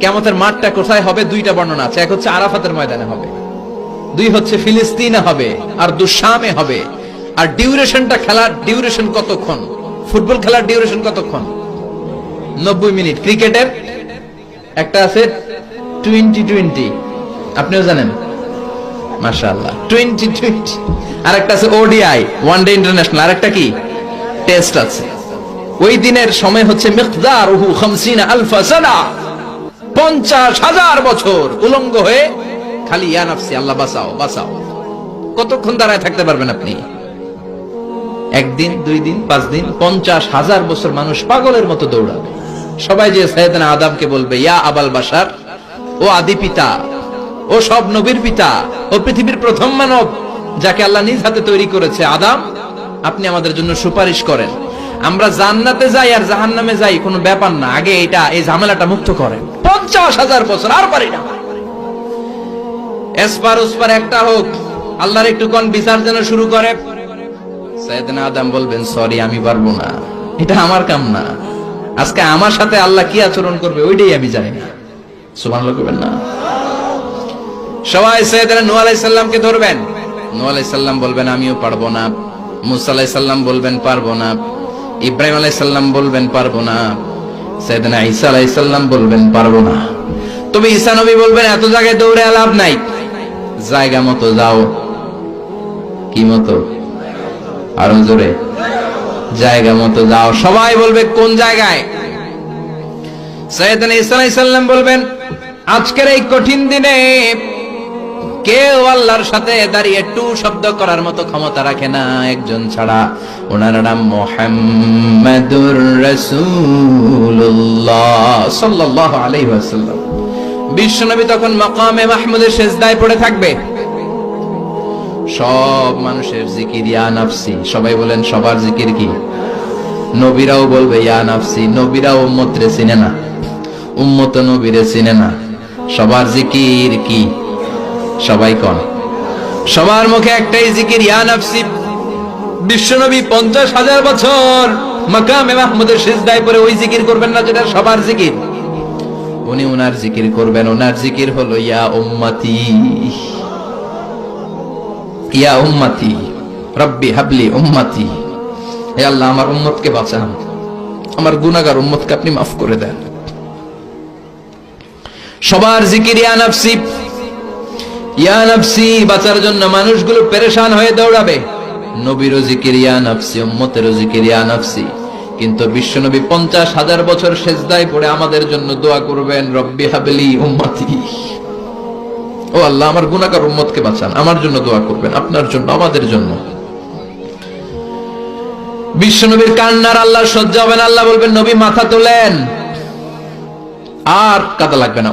কেমতের মাঠটা কোথায় হবে দুইটা বর্ণনা আছে। এক হচ্ছে আরাফাতের ময়দানে হবে। দুই হচ্ছে ফিলিস্তিনে হবে আর দুঃসামে হবে। আর ডিউরেশনটা খেলার ডিউরেশন কতক্ষণ? ফুটবল খেলার ডিউরেশন কতক্ষণ? নব্বই মিনিট। ক্রিকেটের একটা আছে টোয়েন্টি টোয়েন্টি। আপনিও জানেন? মাশাআল্লাহ। Twenty twenty. আর একটা আছে ওডিআই, ওয়ান ডে ইন্টারন্যাশনাল। আর একটা কি? টেস্ট আছে। ওই দিনের সময় হচ্ছে মিকদার উহু খামসিনা আলফা সানা। পঞ্চাশ হাজার বছর উলঙ্গ হয়ে খালি ইয়া নাফসি, আল্লাহ বাঁচাও বাঁচাও। কতক্ষণ দাঁড়ায় থাকতে পারবেন আপনি? একদিন, দুই দিন, পাঁচ দিন, পঞ্চাশ হাজার বছর মানুষ পাগলের মতো দৌড়াবে। সবাই যে সৈয়দনা আদমকে বলবে, ইয়া আবাল বাসার ও আদি পিতা, ও সব নবীর পিতা, ও পৃথিবীর প্রথম মানব, যাকে আল্লাহ নিজ হাতে তৈরি করেছে আদাম, আপনি আমাদের জন্য সুপারিশ করেন। আমরা জান্নাতে যাই আর জাহান্নামে যাই কোনো ব্যাপার না। আগে এটা, এই ঝামেলাটা মুক্ত করেন। পঞ্চাশ হাজার বছর, আর পারি না। এসপার একটা হোক, আল্লাহর একটু কোন বিচার যেন শুরু করে। বলবেন সরি আমি পারব না। এটা আমার কাম না। আজকে আমার সাথে আল্লাহ কি আচরণ করবে, ওইটাই আমি জানি না। না। সবাই সৈয়দনা ধরবেন। বলবেন, আমিও পারব না। মুসা বলবেন, পারব না। ইব্রাহিম আলাইহিস সালাম বলবেন, পারব না। সৈয়দনা ঈসা আলাইহিস সালাম বলবেন, পারব না। তবে ঈসা নবী বলবেন, এত জায়গায় দৌড়ে লাভ নাই। জায়গা মতো যাও। কি মতো? আরও জোরে। জায়গা মতো যাও। সবাই বলবে, কোন জায়গায়? সৈয়দনা ঈসা আলাইহিস সালাম বলবেন, আজকের এই কঠিন দিনে কেউ আল্লাহর সাথে দাঁড়িয়ে টু শব্দ করার মতো ক্ষমতা রাখে না একজন ছাড়া। ওনার নাম মোহাম্মদুর রাসূলুল্লাহ সাল্লাল্লাহু আলাইহি ওয়াসাল্লাম। বিশ্বনবী তখন মাকামে মাহমুদের সেজদায় পড়ে থাকবে। সব মানুষের জিকির, ইয়া নাফসি। সবাই বলেন, সবার জিকির কি? নবীরাও বলবে, ইয়া নাফসি। নবীরাও উম্মতরে চিনে না। উম্মত নবীরে চিনে না। সবার জিকির কি? সবাই কন। সবার মুখে একটাই জিকির, ইয়া বিশ্বনবী পঞ্চাশ হাজার বছর মাকামে মাহমুদের সেজদায় পরে ওই জিকির করবেন না যেটা সবার জিকির। উনি উনার জিকির করবেন ওনার জিকির হলো, ইয়া উম্মতি। ইয়া উম্মতি, রব্বি হাবলি উম্মতি। হে আল্লাহ, আমার উম্মতকে বাঁচান। আমার গুনাহগার উম্মতকে আপনি মাফ করে দেন। সবার জিকির, ইয়া নাফসি বাঁচার জন্য মানুষগুলো হয়ে দৌড়াবে। দোয়া করবেন আমার জন্য দোয়া করবেন, আপনার জন্য, আমাদের জন্য। বিশ্বনবীর কান্নার আল্লাহ সহ্য হবে না, আল্লাহ বলবেন, নবী, মাথা তোলেন। আর কাদা লাগবে না